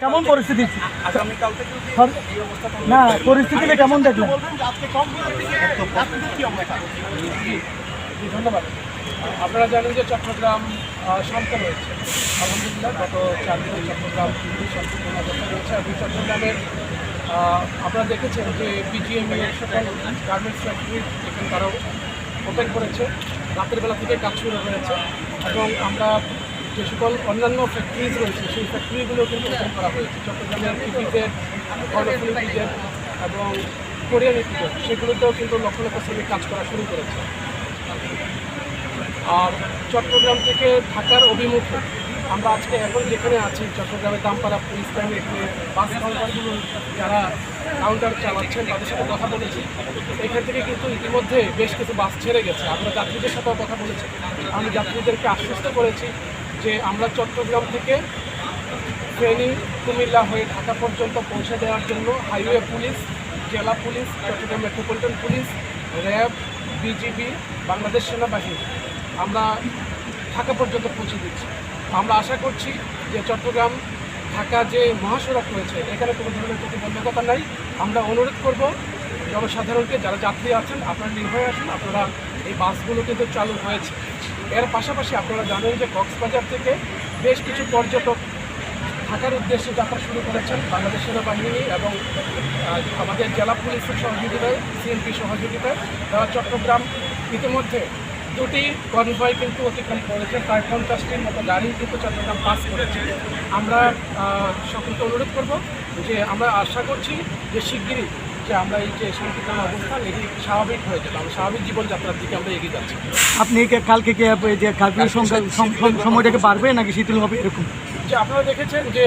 কেমন পরিস্থিতি? না পরিস্থিতিটা কেমন দেখলেন? ধন্যবাদ। আপনারা জানেন যে চট্টগ্রাম শান্ত রয়েছে। আলহামদুলিল্লাহ গত চার দিনে চট্টগ্রাম শান্তিপূর্ণ অবস্থা রয়েছে। এবং চট্টগ্রামের আপনারা দেখেছেন যে বিজিএমই এর সকল গার্মেন্টস ফ্যাক্টরি এখানে তারাও ওপেন করেছে রাতের বেলা থেকে কাজ শুরু হয়েছে। এবং আমরা যে সকল অন্যান্য ফ্যাক্টরিজ রয়েছে, সেই ফ্যাক্টরিগুলো কিন্তু ওপেন করা হয়েছে। চট্টগ্রামের ইপিজেড কর্ণফুলি এবং কোরিয়ান ইপিজেড সেগুলোতেও কিন্তু লক্ষ লক্ষ শ্রমিক কাজ করা শুরু করেছে। আর চট্টগ্রাম থেকে ঢাকার অভিমুখে আমরা আজকে এখন যেখানে আছি চট্টগ্রামের দামপাড়া পুলিশ লাইন এখানে বাস কাউন্টারগুলো যারা কাউন্টার চালাচ্ছেন, তাদের সাথে কথা বলেছি। এখান থেকে কিন্তু ইতিমধ্যে বেশ কিছু বাস ছেড়ে গেছে। আমরা যাত্রীদের সাথেও কথা বলেছি। আমি যাত্রীদেরকে আশ্বস্ত করেছি যে আমরা চট্টগ্রাম থেকে ফেনী, কুমিল্লা হয়ে ঢাকা পর্যন্ত পৌঁছে দেওয়ার জন্য হাইওয়ে পুলিশ, জেলা police, Chittagong metropolitan police, RAB, BGB, Bangladesh সেনাবাহিনী, আমরা ঢাকা পর্যন্ত পৌঁছে দিচ্ছি। আমরা আশা করছি যে চট্টগ্রাম, ঢাকা যে মহাসড়ক রয়েছে, এখানে কোনো ধরনের প্রতিবন্ধকতা নাই। আমরা অনুরোধ করব জনসাধারণকে, যারা যাত্রী আছেন, আপনারা নির্ভয়ে আসুন, আপনারা এই বাসগুলো কিন্তু চালু হয়েছে। এর পাশাপাশি আপনারা জানেন যে কক্সবাজার থেকে বেশ কিছু পর্যটক থাকার উদ্দেশ্যে যাত্রা শুরু করেছেন বাংলাদেশ সেনাবাহিনী এবং আমাদের জেলা পুলিশের সহযোগিতায় সিএমপি সহযোগিতায়। তারা চট্টগ্রাম ইতিমধ্যে দুটি কনভয় কিন্তু অতিক্রম করেছে। প্রায় পঞ্চাশটির মতো গাড়ি কিন্তু চট্টগ্রাম পাস করেছে। আমরা সকলকে অনুরোধ করব যে আমরা আশা করছি যে শিগগিরই যে আমরা এই যে শান্তিপূর্ণ অবস্থান এটি স্বাভাবিক হয়ে যাবে। আমরা স্বাভাবিক জীবনযাত্রার দিকে আমরা এগিয়ে যাচ্ছি। আপনি কালকে কি যে কার্ফিউ সম- সম- সময়টাকে বাড়বে নাকি শিথিল হবে এরকম? যে আপনারা দেখেছেন যে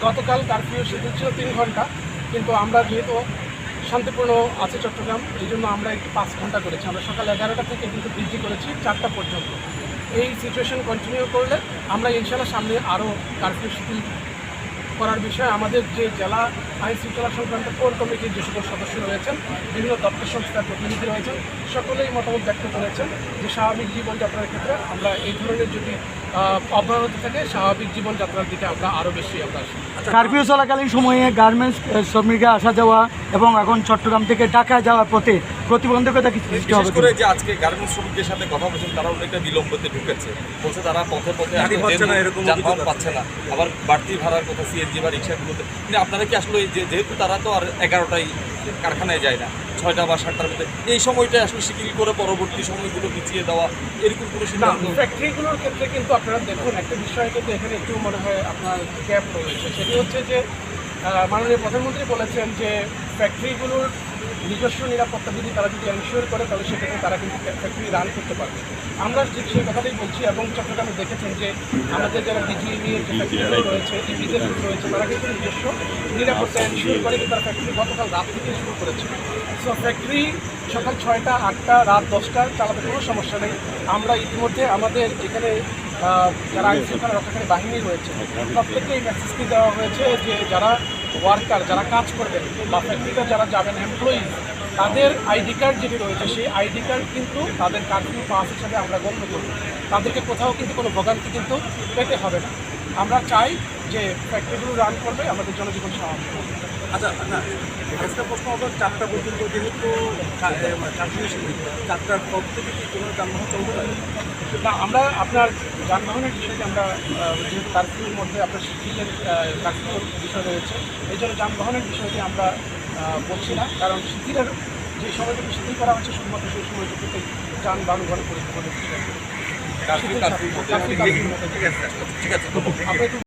গতকাল কারফিউ শিথিল ছিল তিন ঘণ্টা কিন্তু আমরা যেহেতু শান্তিপূর্ণ আছে চট্টগ্রাম এই জন্য আমরা একটু পাঁচ ঘণ্টা করেছি। আমরা সকাল এগারোটা থেকে কিন্তু বৃদ্ধি করেছি চারটা পর্যন্ত। এই সিচুয়েশন কন্টিনিউ করলে আমরা ইনশাল্লাহ সামনে আরও কারফিউ শিথিল করার বিষয়ে আমাদের যে জেলা আইন শৃঙ্খলা সংক্রান্ত কোর কমিটির যে সকল সদস্য রয়েছেন, বিভিন্ন দপ্তর সংস্থার প্রতিনিধি রয়েছেন, সকলেই মতামত ব্যক্ত করেছেন যে স্বাভাবিক জীবনযাত্রার ক্ষেত্রে আমরা এই ধরনের যদি অব্যাহত থাকে, স্বাভাবিক জীবনযাত্রার দিকে আমরা আরও বেশি আমরা কার্ফিউ চলাকালীন সময়ে গার্মেন্টস শ্রমিকরা আসা যাওয়া এবং এখন চট্টগ্রাম থেকে ঢাকা যাওয়ার পথে প্রতিবন্ধকতা কি সৃষ্টি হবে করে যে আজকে গার্মেন্টস শ্রমিকদের সাথে কথা বলছেন তারা অনেকটা বিলম্বতে ঢুকেছে। বলছে তারা পথে পথে গাড়ি পাচ্ছে না, এরকম যানবাহন পাচ্ছে না। আবার বাড়তি ভাড়ার কথা সিএনজি বা রিক্সাগুলোতে। কিন্তু আপনারা কি আসলে এই যে যেহেতু তারা তো আর এগারোটায় কারখানায় যায় না ছয়টা বা সাতটার মধ্যে এই সময়টা আসলে শিকিল করে পরবর্তী সময়গুলো পিছিয়ে দেওয়া এরকম কোনো না সিদ্ধান্ত? ফ্যাক্টরিগুলোর ক্ষেত্রে কিন্তু আপনারা দেখুন একটা বিষয় কিন্তু এখানে একটু মনে হয় আপনার গ্যাপ রয়েছে। সেটি হচ্ছে যে মাননীয় প্রধানমন্ত্রী বলেছেন যে ফ্যাক্টরিগুলোর নিজস্ব নিরাপত্তা যদি তারা যদি এনশিওর করে তাহলে সেক্ষেত্রে তারা কিন্তু ফ্যাক্টরি রান করতে পারবে। আমরা ঠিক সেই কথাটাই বলছি এবং চট্টগ্রামে দেখেছেন যে আমাদের যারা বিজিএমই যে ফ্যাক্টরিগুলো রয়েছে ইপিজেড রয়েছে তারা কিন্তু নিজস্ব নিরাপত্তা এনশিওর করে কিন্তু তারা ফ্যাক্টরি গতকাল রাত থেকে শুরু করেছে। সো ফ্যাক্টরি সকাল ছয়টা আটটা রাত দশটা চালাতে কোনো সমস্যা নেই। আমরা ইতিমধ্যে আমাদের যেখানে যারা আইন শৃঙ্খলা রক্ষাকারী বাহিনী রয়েছে, প্রত্যেককে এই মেসেজটি দেওয়া হয়েছে যে যারা ওয়ার্কার যারা কাজ করবেন বা ফ্যাক্টরিতে যারা যাবেন এমপ্লয়িজ তাদের আইডি কার্ড যেটি রয়েছে, সেই আইডি কার্ড কিন্তু তাদের কার্ফিউ পাস হিসাবে আমরা গণ্য করব তাদেরকে কোথাও কিন্তু কোনো ভোগান্তি কিন্তু পেতে হবে না আমরা চাই যে ফ্যাক্টরিগুলো রান করবে, আমাদের জনজীবন স্বাভাবিক। আচ্ছা না একটা প্রশ্ন হলো চারটা পর্যন্ত যেহেতু মানে চারটার পর থেকে কি কোনো যানবাহন চলতে পারে? না আমরা আপনার যানবাহনের বিষয়টি আমরা যেহেতু কারফিউর মধ্যে আপনার শিথিলের কারফিউর বিষয় রয়েছে এই জন্য যানবাহনের বিষয়টি আমরা বলছি না কারণ শিথিলের যে সময়টুকু শিথিল করা হচ্ছে শুধুমাত্র সেই সময়টুকুতে যানবাহন ঘরে পরিবহনের বিষয়। ঠিক আছে